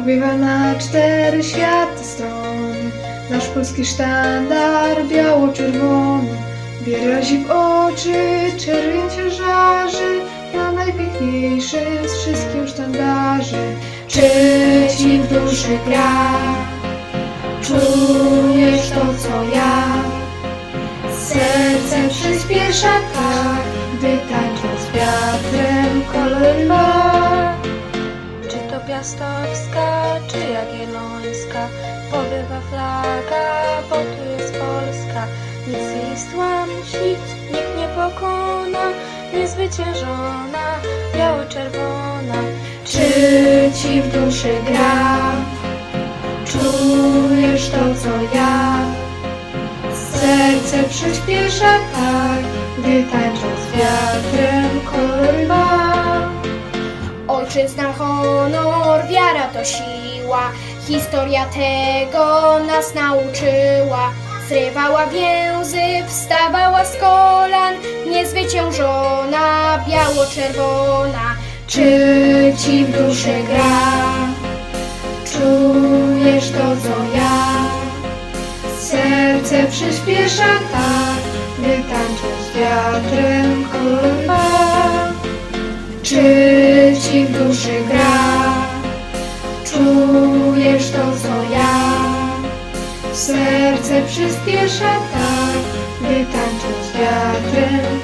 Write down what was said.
Powiewa na cztery światy strony Nasz polski sztandar biało-czerwony Wyrazi w oczy, czerwień żarzy Na najpiękniejszym z wszystkim sztandarzy w duszy gra? Czujesz to co ja? Serce przyspiesza tak, gdy Pobywa flaga, bo tu jest Polska Nic jej stłamsi, nikt nie pokona Niezwyciężona, biało-czerwona Czy ci w duszy gra? Czujesz to co ja? Serce przyspiesza tak, gdy tańczą Ojczyzna, honor, wiara to siła. Historia tego nas nauczyła. Zrywała więzy, wstawała z kolan, niezwyciężona, biało-czerwona. Czy ci w duszy gra? Czujesz to co ja? Serce przyspiesza tak, gdy tańczą z wiatrem w duszy gra? Czujesz to co ja? Serce przyspiesza tak, gdy tańczą z wiatrem